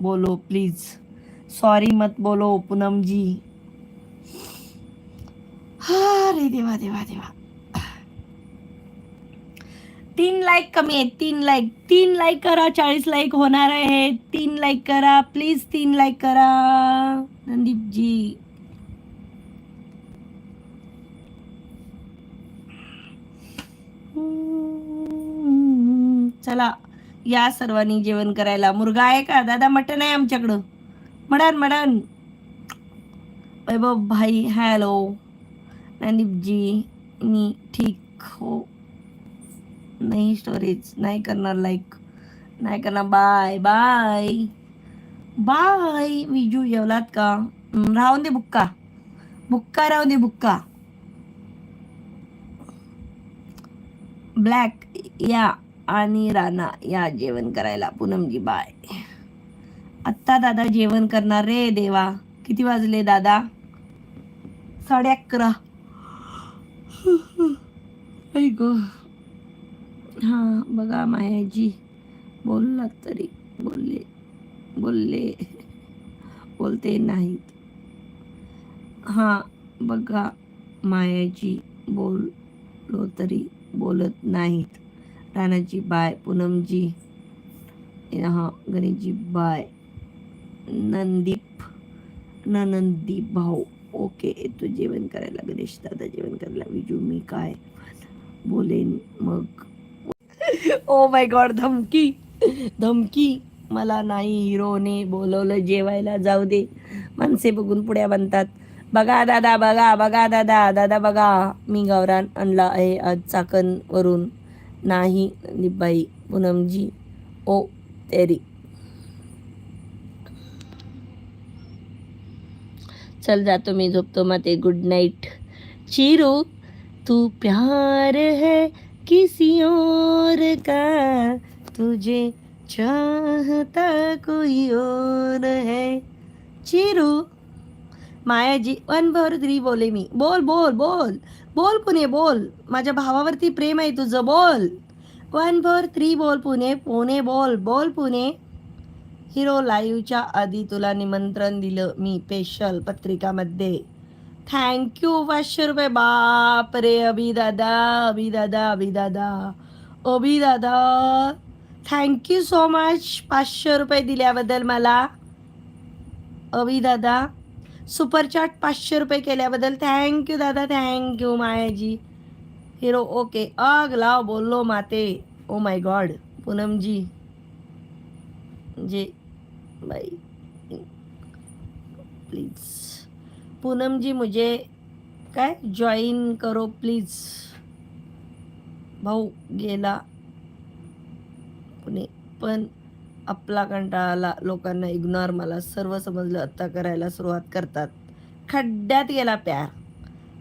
बोलो please sorry मत बोलो पूनम जी हा रे देवा देवा देवा. तीन लाईक कमी आहे तीन लाईक तीन लाईक करा चाळीस लाईक होणार आहे तीन लाईक करा प्लीज तीन लाईक करा. नंदीप जी चला. या सर्वांनी जेवण करायला. मुर्गा आहे का? दादा मटण आहे आमच्याकडं. मटण मटण. वैभव भाई हॅलो. नंदीप जी मी ठीक हो. नाही स्टोरेज नाही करणार लाईक नाही करणार बाय बाय बाय विजू जेवलात का? राहून दे बुक्का. बुक्का राहून दे बुक्का. ब्लॅक या. आणि राणा या जेवण करायला. पूनमजी बाय आत्ता दादा जेवण करणार रे देवा. किती वाजले दादा? साडे अकरा. ऐक हां बघा मायाजी. बोललात तरी. बोलले. बोलले. बोलते नाहीत. हां बघा मायाजी. बोललो तरी बोलत नाहीत. राणाजी बाय पूनमजी हां गणेशजी बाय नंदीप ननंदीप भाऊ. ओके येतो जेवण करायला. गणेश दादा जेवण करायला. विजू मी काय बोलेन मग? ओ माय गॉड धमकी. धमकी. मला नाही हिरोने बोलवलं जेवायला जाऊ दे. माणसे बघून पुढ्या बनतात. बघा दादा बघा बघा दादा. दादा बघा. मी गावरान आणला आहे आज चाकणवरून. नाही निबाई पूनमजी ओ तेरी। चल जातो मी झोपतो माते गुड नाईट चिरू, तू प्यार है किसी और का। तुझे चाहता कोई और है। चिरू मायाजी वन फोर थ्री बोले मी. बोल बोल बोल. बोल पुणे बोल. माझ्या भावावरती प्रेम आहे तुझं बोल. वन भर थ्री बोल पुणे पुणे बोल बोल पुणे. हिरो लाईव्हच्या आधी तुला निमंत्रण दिलं मी स्पेशल पत्रिकामध्ये. थँक्यू पाचशे रुपये बाप रे अभिदादा दादा अभिदादा दादा दादा थँक्यू सो मच पाचशे रुपये दिल्याबद्दल मला. अभिदादा सुपरचॅट पाचशे रुपये केल्याबद्दल थँक्यू दादा थँक्यू मायाजी. हिरो ओके अग लाव बोललो माते. ओ माय गॉड पूनमजी. जे बाई. प्लीज पूनमजी मुझे काय? जॉईन करो प्लीज भाऊ गेला. पुणे. पण आपला कंटाळाला लोकांना इग्नोर मला सर्व समजलं आत्ता करायला सुरुवात करतात. खड्ड्यात गेला प्यार.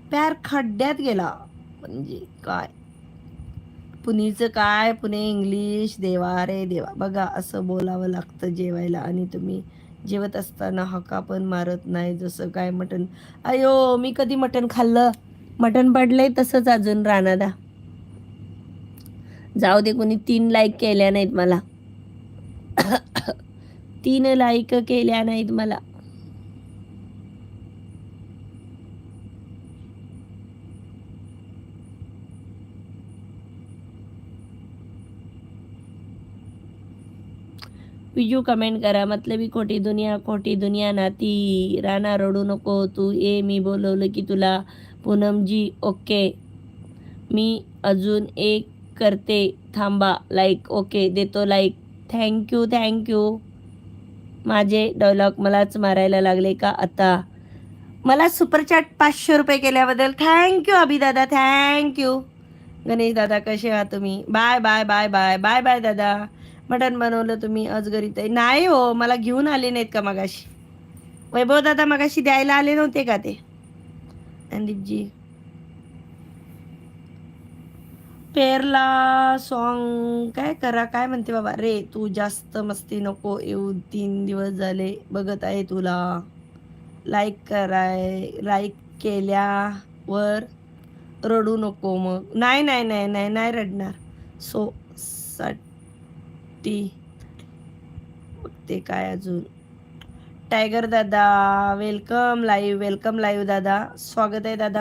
प्यार खड्ड्यात गेला. म्हणजे काय? पुणेचं काय? पुणे इंग्लिश देवा रे देवा. बघा असं बोलावं लागतं जेवायला आणि तुम्ही जेवत असताना हका पण मारत नाही जसं काय मटण. अयो मी कधी मटण खाल्लं? मटण पडलंय तसंच अजून राणादा जाऊ दे कोणी तीन लाईक केल्या नाहीत मला. तीन लाईक केल्या नाहीत मला. बीजू कमेंट करा मतलबी खोटी दुनिया खोटी दुनिया नाती. राणा रडू नको तू. ये मी बोलवलं की तुला. पूनमजी ओके. मी अजून एक करते. थांबा. Like okay. देतो like thank you thank you माझे डॉलॉग मलाच मारायला लागले का आता? मला सुपरचॅट पाचशे रुपये केल्याबद्दल थँक्यू अभिदादा थँक्यू गणेश दादा कसे आहात तुम्ही? Bye bye bye bye bye bye दादा. मटण बनवलं तुम्ही अजगरीत नाही हो मला घेऊन आले नाहीत का मगाशी? वैभव दादा मगाशी द्यायला आले नव्हते का ते? संदीपजी. पेरला सॉन्ग काय करा काय म्हणते बाबा? रे तू जास्त मस्ती नको येऊ तीन दिवस झाले बघत आहे तुला. लाईक कराय लाईक केल्यावर रडू नको मग. नाही नाही नाही नाही नाही रडणार. सो साठी बघते काय अजून. टायगर दादा वेलकम लाईव्ह वेलकम लाईव्ह दादा. स्वागत आहे दादा.